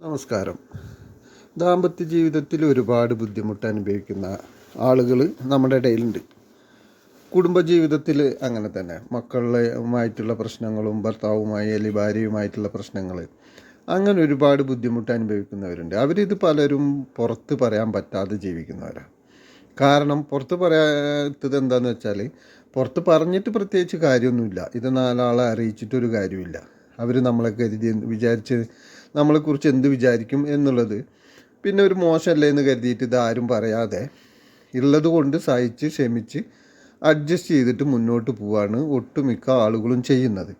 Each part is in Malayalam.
നമസ്കാരം. ദാമ്പത്യ ജീവിതത്തിൽ ഒരുപാട് ബുദ്ധിമുട്ട് അനുഭവിക്കുന്ന ആളുകൾ നമ്മുടെ ഇടയിലുണ്ട്. കുടുംബജീവിതത്തിൽ അങ്ങനെ തന്നെ. മക്കളുമായിട്ടുള്ള പ്രശ്നങ്ങളും ഭർത്താവുമായി അല്ലെങ്കിൽ ഭാര്യയുമായിട്ടുള്ള പ്രശ്നങ്ങൾ അങ്ങനെ ഒരുപാട് ബുദ്ധിമുട്ട് അനുഭവിക്കുന്നവരുണ്ട്. അവരിത് പലരും പുറത്ത് പറയാൻ പറ്റാതെ ജീവിക്കുന്നവരാണ് കാരണം പുറത്ത് പറയാത്തത് എന്താണെന്ന് വെച്ചാൽ പുറത്ത് പറഞ്ഞിട്ട് പ്രത്യേകിച്ച് കാര്യമൊന്നുമില്ല. ഇത് നാലാളെ അറിയിച്ചിട്ടൊരു കാര്യമില്ല. അവർ നമ്മളെ കരുതി വിചാരിച്ച് നമ്മളെക്കുറിച്ച് എന്ത് വിചാരിക്കും എന്നുള്ളത്. പിന്നെ ഒരു മോശമല്ലേ എന്ന് കരുതിയിട്ട് ഇതാരും പറയാതെ ഉള്ളത് കൊണ്ട് സഹിച്ച് ക്ഷമിച്ച് അഡ്ജസ്റ്റ് ചെയ്തിട്ട് മുന്നോട്ട് പോവാണ് ഒട്ടുമിക്ക ആളുകളും ചെയ്യുന്നത്.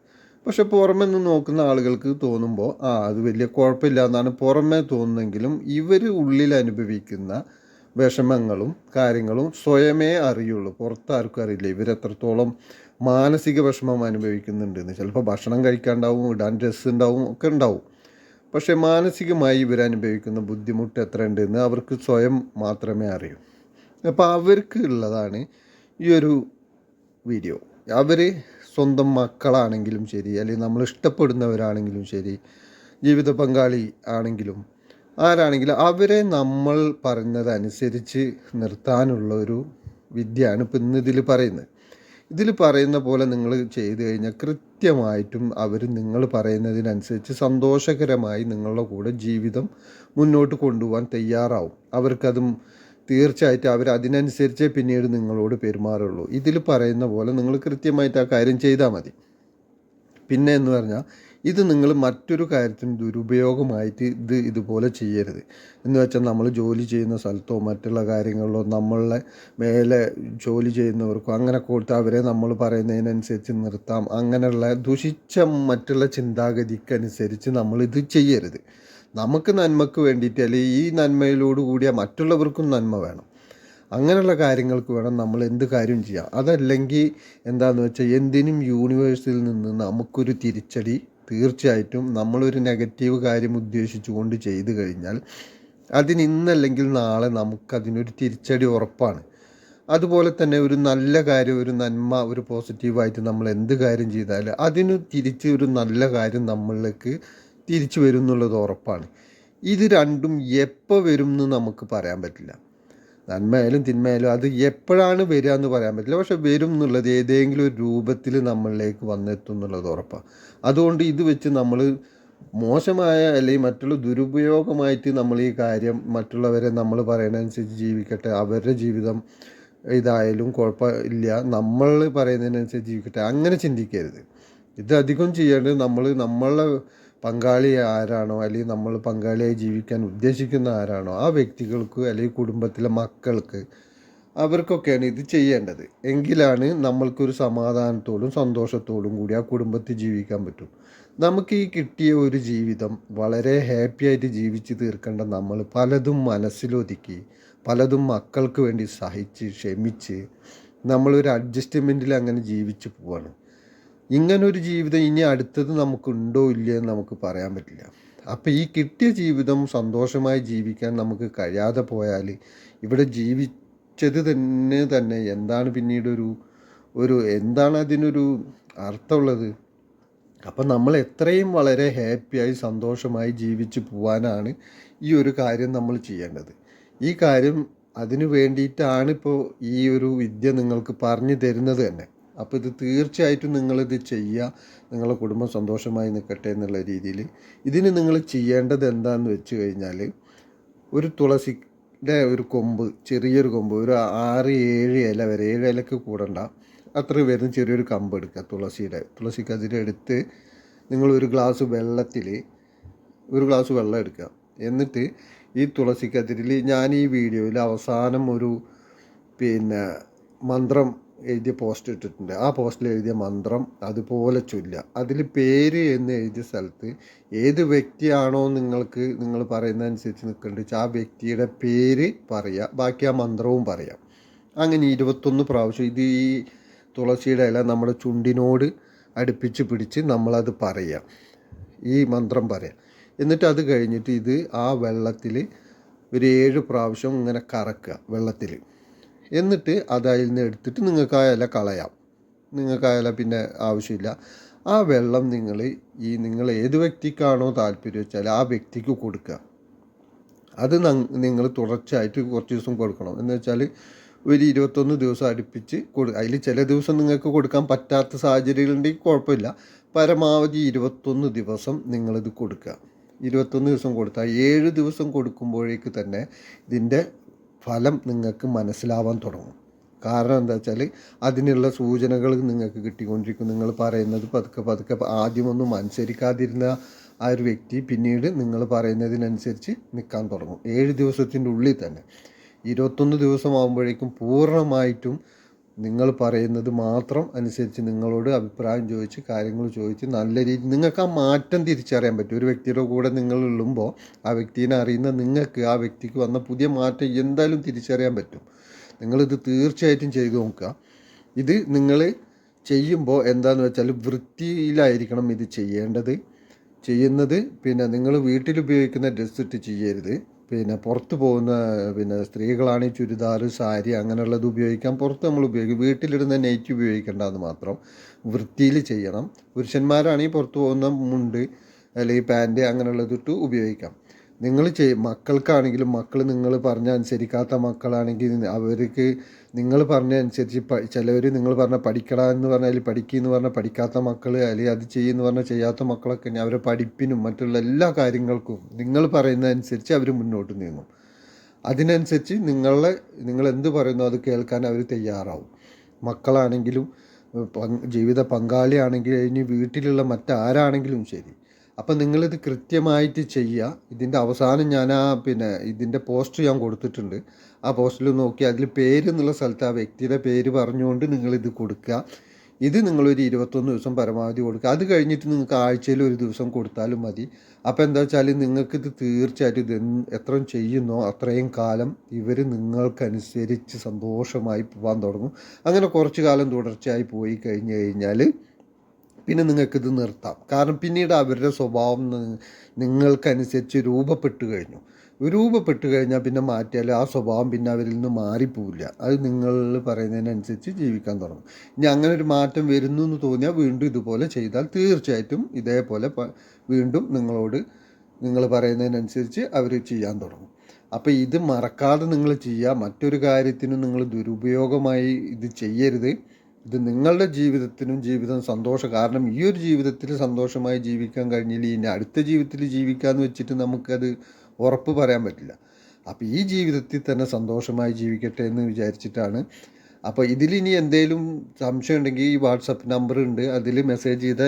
പക്ഷെ പുറമെ നിന്ന് നോക്കുന്ന ആളുകൾക്ക് തോന്നുമ്പോൾ ആ അത് വലിയ കുഴപ്പമില്ല എന്നാണ് പുറമേ തോന്നുന്നെങ്കിലും ഇവർ ഉള്ളിൽ അനുഭവിക്കുന്ന വിഷമങ്ങളും കാര്യങ്ങളും സ്വയമേ അറിയുള്ളൂ. പുറത്താർക്കും അറിയില്ല. ഇവരെത്രത്തോളം മാനസിക വിഷമം അനുഭവിക്കുന്നുണ്ടെന്ന് ചിലപ്പോൾ ഭക്ഷണം കഴിക്കാണ്ടാവും ഇടാൻ ഡ്രസ്സ് ഉണ്ടാവും ഒക്കെ ഉണ്ടാവും. പക്ഷേ മാനസികമായി ഇവരനുഭവിക്കുന്ന ബുദ്ധിമുട്ട് എത്ര ഉണ്ടെന്ന് അവർക്ക് സ്വയം മാത്രമേ അറിയൂ. അപ്പോൾ അവർക്ക് ഉള്ളതാണ് ഈ ഒരു വീഡിയോ. അവർ സ്വന്തം മക്കളാണെങ്കിലും ശരി അല്ലെങ്കിൽ നമ്മൾ ഇഷ്ടപ്പെടുന്നവരാണെങ്കിലും ശരി ജീവിത പങ്കാളി ആണെങ്കിലും ആരാണെങ്കിലും അവരെ നമ്മൾ പറഞ്ഞതനുസരിച്ച് നിർത്താനുള്ള ഒരു വിദ്യയാണ് ഇപ്പം ഇന്ന് ഇതിൽ പറയുന്നത്. ഇതിൽ പറയുന്ന പോലെ നിങ്ങൾ ചെയ്തു കഴിഞ്ഞാൽ കൃത്യമായിട്ടും അവർ നിങ്ങൾ പറയുന്നതിനനുസരിച്ച് സന്തോഷകരമായി നിങ്ങളുടെ കൂടെ ജീവിതം മുന്നോട്ട് കൊണ്ടുപോകാൻ തയ്യാറാവും. അവർക്കതും തീർച്ചയായിട്ടും അവർ അതിനനുസരിച്ചേ പിന്നീട് നിങ്ങളോട് പെരുമാറുള്ളൂ. ഇതിൽ പറയുന്ന പോലെ നിങ്ങൾ കൃത്യമായിട്ട് ആ കാര്യം ചെയ്താൽ മതി. പിന്നെ എന്ന് പറഞ്ഞാൽ ഇത് നിങ്ങൾ മറ്റൊരു കാര്യത്തിന് ദുരുപയോഗമായിട്ട് ഇത് ഇതുപോലെ ചെയ്യരുത്. എന്ന് വെച്ചാൽ നമ്മൾ ജോലി ചെയ്യുന്ന സ്ഥലത്തോ മറ്റുള്ള കാര്യങ്ങളിലോ നമ്മളെ മേലെ ജോലി ചെയ്യുന്നവർക്കോ അങ്ങനെ കൊടുത്ത് അവരെ നമ്മൾ പറയുന്നതിനനുസരിച്ച് നിർത്താം. അങ്ങനെയുള്ള ദുഷിച്ച മറ്റുള്ള ചിന്താഗതിക്കനുസരിച്ച് നമ്മൾ ഇത് ചെയ്യരുത്. നമുക്ക് നന്മക്ക് വേണ്ടിയിട്ട് അല്ലെങ്കിൽ ഈ നന്മയിലൂടെ കൂടിയ മറ്റുള്ളവർക്കും നന്മ വേണം. അങ്ങനെയുള്ള കാര്യങ്ങൾക്ക് വേണം നമ്മൾ എന്ത് കാര്യം ചെയ്യാം. അതല്ലെങ്കിൽ എന്താണെന്ന് വെച്ചാൽ എന്തിനും യൂണിവേഴ്സിൽ നിന്ന് നമുക്കൊരു തിരിച്ചടി തീർച്ചയായിട്ടും നമ്മളൊരു നെഗറ്റീവ് കാര്യം ഉദ്ദേശിച്ചുകൊണ്ട് ചെയ്തു കഴിഞ്ഞാൽ അതിന് ഇന്നല്ലെങ്കിൽ നാളെ നമുക്കതിനൊരു തിരിച്ചടി ഉറപ്പാണ്. അതുപോലെ തന്നെ ഒരു നല്ല കാര്യം ഒരു നന്മ ഒരു പോസിറ്റീവായിട്ട് നമ്മൾ എന്ത് കാര്യം ചെയ്താലും അതിന് തിരിച്ച് ഒരു നല്ല കാര്യം നമ്മളിലേക്ക് തിരിച്ചു വരും എന്നുള്ളത് ഉറപ്പാണ്. ഇത് രണ്ടും എപ്പോൾ വരും എന്ന് നമുക്ക് പറയാൻ പറ്റില്ല. നന്മയായാലും തിന്മയായാലും അത് എപ്പോഴാണ് വരിക എന്ന് പറയാൻ പറ്റില്ല. പക്ഷെ വരും എന്നുള്ളത് ഏതെങ്കിലും ഒരു രൂപത്തിൽ നമ്മളിലേക്ക് വന്നെത്തും എന്നുള്ളത് ഉറപ്പാണ് അതുകൊണ്ട് ഇത് വെച്ച് നമ്മൾ മോശമായ അല്ലെങ്കിൽ മറ്റുള്ള ദുരുപയോഗമായിട്ട് നമ്മൾ ഈ കാര്യം മറ്റുള്ളവരെ നമ്മൾ പറയുന്നതനുസരിച്ച് ജീവിക്കട്ടെ. അവരുടെ ജീവിതം ഇതായാലും കുഴപ്പമില്ല നമ്മൾ പറയുന്നതിനനുസരിച്ച് ജീവിക്കട്ടെ. അങ്ങനെ ചിന്തിക്കരുത്. ഇത് അധികം ചെയ്യേണ്ടത് നമ്മൾ നമ്മളെ പങ്കാളി ആരാണോ അല്ലെങ്കിൽ നമ്മൾ പങ്കാളിയായി ജീവിക്കാൻ ഉദ്ദേശിക്കുന്ന ആരാണോ ആ വ്യക്തികൾക്ക് അല്ലെങ്കിൽ കുടുംബത്തിലെ മക്കൾക്ക് അവർക്കൊക്കെയാണ് ഇത് ചെയ്യേണ്ടത്. എങ്കിലാണ് നമ്മൾക്കൊരു സമാധാനത്തോടും സന്തോഷത്തോടും കൂടി ആ കുടുംബത്തിൽ ജീവിക്കാൻ പറ്റും. നമുക്ക് ഈ കിട്ടിയ ഒരു ജീവിതം വളരെ ഹാപ്പി ആയിട്ട് ജീവിച്ച് തീർക്കേണ്ട നമ്മൾ പലതും മനസ്സിലൊതുക്കി പലതും മക്കൾക്ക് വേണ്ടി സഹിച്ച് ക്ഷമിച്ച് നമ്മളൊരു അഡ്ജസ്റ്റ്മെന്റിൽ അങ്ങനെ ജീവിച്ച് പോവാണ്. ഇങ്ങനൊരു ജീവിതം ഇനി അടുത്തത് നമുക്കുണ്ടോ ഇല്ലയോ എന്ന് നമുക്ക് പറയാൻ പറ്റില്ല. അപ്പോൾ ഈ കിട്ടിയ ജീവിതം സന്തോഷമായി ജീവിക്കാൻ നമുക്ക് കഴിയാതെ പോയാൽ ഇവിടെ ജീവിച്ചത് തന്നെ തന്നെ എന്താണ് പിന്നീട് ഒരു ഒരു എന്താണ് അതിനൊരു അർത്ഥമുള്ളത്? അപ്പം നമ്മൾ എത്രയും വളരെ ഹാപ്പിയായി സന്തോഷമായി ജീവിച്ച് പോവാനാണ് ഈ ഒരു കാര്യം നമ്മൾ ചെയ്യേണ്ടത്. ഈ കാര്യം അതിനു വേണ്ടിയിട്ടാണ് ഇപ്പോൾ ഈ ഒരു വിദ്യ നിങ്ങൾക്ക് പറഞ്ഞു തരുന്നത് തന്നെ. അപ്പോൾ ഇത് തീർച്ചയായിട്ടും നിങ്ങളിത് ചെയ്യുക. നിങ്ങളുടെ കുടുംബം സന്തോഷമായി നിൽക്കട്ടെ എന്നുള്ള രീതിയിൽ. ഇതിന് നിങ്ങൾ ചെയ്യേണ്ടത് എന്താണെന്ന് വെച്ച് കഴിഞ്ഞാൽ ഒരു തുളസിയുടെ ഒരു കൊമ്പ് ചെറിയൊരു കൊമ്പ് ഒരു ആറ് ഏഴ് ഇല വരെ ഏഴ് ഇലക്ക് കൂടണ്ട. അത്ര വരുന്ന ചെറിയൊരു കമ്പ് എടുക്കുക തുളസിയുടെ. തുളസി കതിരെടുത്ത് നിങ്ങൾ ഒരു ഗ്ലാസ് വെള്ളത്തിൽ ഒരു ഗ്ലാസ് വെള്ളം എടുക്കുക. എന്നിട്ട് ഈ തുളസി കതിരിൽ ഞാൻ ഈ വീഡിയോയിൽ അവസാനം ഒരു പിന്നെ മന്ത്രം എഴുതിയ പോസ്റ്റ് ഇട്ടിട്ടുണ്ട്. ആ പോസ്റ്റിൽ എഴുതിയ മന്ത്രം അതുപോലെ ചൊല്ലുക. അതിൽ പേര് എന്ന് എഴുതിയ സ്ഥലത്ത് ഏത് വ്യക്തിയാണോ നിങ്ങൾക്ക് നിങ്ങൾ പറയുന്ന അനുസരിച്ച് നിൽക്കേണ്ടത് ആ വ്യക്തിയുടെ പേര് പറയുക ബാക്കി ആ മന്ത്രവും പറയാം. അങ്ങനെ ഇരുപത്തൊന്ന് പ്രാവശ്യം ഇത് ഈ തുളസിയുടെ ഇല നമ്മുടെ ചുണ്ടിനോട് അടുപ്പിച്ച് പിടിച്ച് നമ്മളത് പറയാം. ഈ മന്ത്രം പറയാം. എന്നിട്ട് അത് കഴിഞ്ഞിട്ട് ഇത് ആ വെള്ളത്തിൽ ഒരു ഏഴ് പ്രാവശ്യം ഇങ്ങനെ കറക്കുക വെള്ളത്തിൽ എന്നിട്ട് അത് അതിൽ നിന്ന് എടുത്തിട്ട് നിങ്ങൾക്ക് ആ ഇല കളയാം. നിങ്ങൾക്ക് ആ ഇല പിന്നെ ആവശ്യമില്ല. ആ വെള്ളം നിങ്ങൾ ഈ നിങ്ങൾ ഏത് വ്യക്തിക്കാണോ താല്പര്യം വെച്ചാൽ ആ വ്യക്തിക്ക് കൊടുക്കുക. അത് നിങ്ങൾ തുടർച്ചയായിട്ട് കുറച്ച് ദിവസം കൊടുക്കണം. എന്ന് വെച്ചാൽ ഒരു ഇരുപത്തൊന്ന് ദിവസം അടുപ്പിച്ച് കൊടു അതിൽ ചില ദിവസം നിങ്ങൾക്ക് കൊടുക്കാൻ പറ്റാത്ത സാഹചര്യങ്ങളുണ്ടെങ്കിൽ കുഴപ്പമില്ല. പരമാവധി ഇരുപത്തൊന്ന് ദിവസം നിങ്ങളിത് കൊടുക്കുക. ഇരുപത്തൊന്ന് ദിവസം കൊടുത്താൽ ഏഴ് ദിവസം കൊടുക്കുമ്പോഴേക്ക് തന്നെ ഇതിന്റെ ഫലം നിങ്ങൾക്ക് മനസ്സിലാവാൻ തുടങ്ങും. കാരണം എന്താ വെച്ചാൽ അതിനുള്ള സൂചനകൾ നിങ്ങൾക്ക് കിട്ടിക്കൊണ്ടിരിക്കും. നിങ്ങൾ പറയുന്നത് പതുക്കെ പതുക്കെ ആദ്യമൊന്നും അനുസരിക്കാതിരുന്ന ആ ഒരു വ്യക്തി പിന്നീട് നിങ്ങൾ പറയുന്നതിനനുസരിച്ച് നിൽക്കാൻ തുടങ്ങും. ഏഴ് ദിവസത്തിന്റെ ഉള്ളിൽ തന്നെ. ഇരുപത്തൊന്ന് ദിവസമാകുമ്പോഴേക്കും പൂർണമായിട്ടും നിങ്ങൾ പറയുന്നത് മാത്രം അനുസരിച്ച് നിങ്ങളോട് അഭിപ്രായം ചോദിച്ച് കാര്യങ്ങൾ ചോദിച്ച് നല്ല രീതി നിങ്ങൾക്ക് ആ മാറ്റം തിരിച്ചറിയാൻ പറ്റും. ഒരു വ്യക്തിയുടെ കൂടെ നിങ്ങൾ ഉള്ളുമ്പോൾ ആ വ്യക്തിനെ അറിയുന്ന നിങ്ങൾക്ക് ആ വ്യക്തിക്ക് വന്ന പുതിയ മാറ്റം എന്തായാലും തിരിച്ചറിയാൻ പറ്റും. നിങ്ങളിത് തീർച്ചയായിട്ടും ചെയ്തു നോക്കുക. ഇത് നിങ്ങൾ ചെയ്യുമ്പോൾ എന്താണെന്ന് വെച്ചാൽ വൃത്തിയിലായിരിക്കണം ഇത് ചെയ്യേണ്ടത്. ചെയ്യുന്നത് പിന്നെ നിങ്ങൾ വീട്ടിൽ ഉപയോഗിക്കുന്ന ഡ്രസ്സ് ഇട്ട് ചെയ്യരുത്. പിന്നെ പുറത്ത് പോകുന്ന പിന്നെ സ്ത്രീകളാണെങ്കിൽ ചുരിദാർ സാരി അങ്ങനെയുള്ളത് ഉപയോഗിക്കാം പുറത്ത് നമ്മൾ ഉപയോഗിക്കും. വീട്ടിലിടുന്ന നെയ്റ്റ് ഉപയോഗിക്കേണ്ടതെന്ന് മാത്രം വൃത്തിയിൽ ചെയ്യണം. പുരുഷന്മാരാണെങ്കിൽ പുറത്ത് പോകുന്ന മുണ്ട് അല്ലെങ്കിൽ പാന്റ് അങ്ങനെയുള്ളത് ഇട്ട് ഉപയോഗിക്കാം. നിങ്ങൾ ചെയ് മക്കൾക്കാണെങ്കിലും മക്കൾ നിങ്ങൾ പറഞ്ഞ അനുസരിക്കാത്ത മക്കളാണെങ്കിൽ അവർക്ക് നിങ്ങൾ പറഞ്ഞ അനുസരിച്ച് ചിലവർ നിങ്ങൾ പറഞ്ഞ പഠിക്കടാ എന്ന് പറഞ്ഞാൽ പഠിക്കുക പറഞ്ഞാൽ പഠിക്കാത്ത മക്കൾ അല്ലെങ്കിൽ അത് ചെയ്യുമെന്ന് പറഞ്ഞാൽ ചെയ്യാത്ത മക്കളൊക്കെ അവരെ പഠിപ്പിനും മറ്റുള്ള എല്ലാ കാര്യങ്ങൾക്കും നിങ്ങൾ പറയുന്നതനുസരിച്ച് അവർ മുന്നോട്ട് നീങ്ങും. അതിനനുസരിച്ച് നിങ്ങളെ നിങ്ങൾ എന്ത് പറയുന്നു അത് കേൾക്കാൻ അവർ തയ്യാറാവും. മക്കളാണെങ്കിലും ജീവിത പങ്കാളിയാണെങ്കിലും ഇനി വീട്ടിലുള്ള മറ്റാരാണെങ്കിലും ശരി. അപ്പം നിങ്ങളിത് കൃത്യമായിട്ട് ചെയ്യുക. ഇതിന്റെ അവസാനം ഞാൻ ആ പിന്നെ ഇതിന്റെ പോസ്റ്റ് ഞാൻ കൊടുത്തിട്ടുണ്ട്. ആ പോസ്റ്റിൽ നോക്കി അതിൽ പേര് എന്നുള്ള സ്ഥലത്ത് ആ വ്യക്തിയുടെ പേര് പറഞ്ഞുകൊണ്ട് നിങ്ങളിത് കൊടുക്കുക. ഇത് നിങ്ങളൊരു ഇരുപത്തൊന്ന് ദിവസം പരമാവധി കൊടുക്കുക. അത് കഴിഞ്ഞിട്ട് നിങ്ങൾക്ക് ആഴ്ചയിൽ ഒരു ദിവസം കൊടുത്താലും മതി. അപ്പോൾ എന്താ വെച്ചാൽ നിങ്ങൾക്കിത് തീർച്ചയായിട്ടും ഇത് എത്രയും ചെയ്യുന്നോ അത്രയും കാലം ഇവർ നിങ്ങൾക്കനുസരിച്ച് സന്തോഷമായി പോകാൻ തുടങ്ങും. അങ്ങനെ കുറച്ച് കാലം തുടർച്ചയായി പോയി കഴിഞ്ഞ് കഴിഞ്ഞാൽ പിന്നെ നിങ്ങൾക്കിത് നിർത്താം. കാരണം പിന്നീട് അവരുടെ സ്വഭാവം നിങ്ങൾക്കനുസരിച്ച് രൂപപ്പെട്ടു കഴിഞ്ഞു. രൂപപ്പെട്ടു കഴിഞ്ഞാൽ പിന്നെ മാറ്റിയാൽ ആ സ്വഭാവം പിന്നെ അവരിൽ നിന്ന് മാറിപ്പോവില്ല. അത് നിങ്ങൾ പറയുന്നതിനനുസരിച്ച് ജീവിക്കാൻ തുടങ്ങും. ഇനി അങ്ങനെ ഒരു മാറ്റം വരുന്നു എന്ന് തോന്നിയാൽ വീണ്ടും ഇതുപോലെ ചെയ്താൽ തീർച്ചയായിട്ടും ഇതേപോലെ വീണ്ടും നിങ്ങളോട് നിങ്ങൾ പറയുന്നതിനനുസരിച്ച് അവർ ചെയ്യാൻ തുടങ്ങും. അപ്പോൾ ഇത് മറക്കാതെ നിങ്ങൾ ചെയ്യുക. മറ്റൊരു കാര്യത്തിനും നിങ്ങൾ ദുരുപയോഗമായി ഇത് ചെയ്യരുത്. ഇത് നിങ്ങളുടെ ജീവിതത്തിനും ജീവിതം സന്തോഷം കാരണം ഈ ഒരു ജീവിതത്തിൽ സന്തോഷമായി ജീവിക്കാൻ കഴിഞ്ഞില്ല ഇനി അടുത്ത ജീവിതത്തിൽ ജീവിക്കാമെന്ന് വെച്ചിട്ട് നമുക്കത് ഉറപ്പ് പറയാൻ പറ്റില്ല. അപ്പോൾ ഈ ജീവിതത്തിൽ തന്നെ സന്തോഷമായി ജീവിക്കട്ടെ എന്ന് വിചാരിച്ചിട്ടാണ്. അപ്പോൾ ഇതിലിനി എന്തെങ്കിലും സംശയം ഉണ്ടെങ്കിൽ ഈ വാട്സപ്പ് നമ്പർ ഉണ്ട് അതിൽ മെസ്സേജ് ചെയ്ത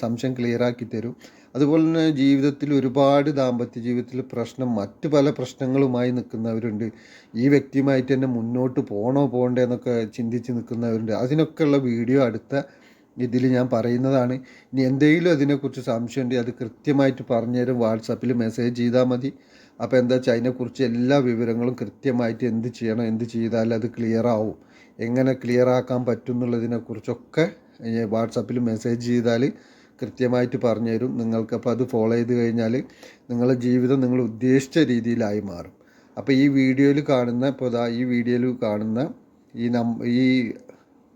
സംശയം ക്ലിയർ ആക്കി തരും. അതുപോലെ തന്നെ ജീവിതത്തിൽ ഒരുപാട് ദാമ്പത്യ ജീവിതത്തിൽ പ്രശ്നം മറ്റു പല പ്രശ്നങ്ങളുമായി നിൽക്കുന്നവരുണ്ട്. ഈ വ്യക്തിയുമായിട്ട് തന്നെ മുന്നോട്ട് പോകണോ പോകണ്ടേ എന്നൊക്കെ ചിന്തിച്ച് നിൽക്കുന്നവരുണ്ട്. അതിനൊക്കെയുള്ള വീഡിയോ അടുത്ത ഇതിൽ ഞാൻ പറയുന്നതാണ്. ഇനി എന്തെങ്കിലും അതിനെക്കുറിച്ച് സംശയം ഉണ്ടെങ്കിൽ അത് കൃത്യമായിട്ട് പറഞ്ഞുതരും. വാട്സാപ്പിൽ മെസ്സേജ് ചെയ്താൽ മതി. അപ്പോൾ എന്താ വെച്ചാൽ അതിനെക്കുറിച്ച് എല്ലാ വിവരങ്ങളും കൃത്യമായിട്ട് എന്ത് ചെയ്യണം എന്ത് ചെയ്താൽ അത് ക്ലിയർ ആവും. എങ്ങനെ ക്ലിയർ ആക്കാൻ പറ്റും എന്നുള്ളതിനെക്കുറിച്ചൊക്കെ വാട്സാപ്പിൽ മെസ്സേജ് ചെയ്താൽ കൃത്യമായിട്ട് പറഞ്ഞു തരും. നിങ്ങൾക്കപ്പോൾ അത് ഫോളോ ചെയ്ത് കഴിഞ്ഞാൽ നിങ്ങളുടെ ജീവിതം നിങ്ങൾ ഉദ്ദേശിച്ച രീതിയിലായി മാറും. അപ്പോൾ ഈ വീഡിയോയിൽ കാണുന്ന ഇപ്പോൾ ഇതാ ഈ വീഡിയോയിൽ കാണുന്ന ഈ നം ഈ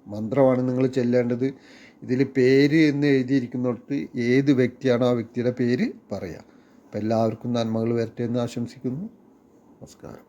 മന്ത്രമാണ് നിങ്ങൾ ചെല്ലേണ്ടത്. ഇതിൽ പേര് എന്ന് എഴുതിയിരിക്കുന്നിടത്ത് ഏത് വ്യക്തിയാണോ ആ വ്യക്തിയുടെ പേര് പറയുക അപ്പോൾ എല്ലാവർക്കും നന്മകൾ വരട്ടെ എന്ന് ആശംസിക്കുന്നു. നമസ്കാരം.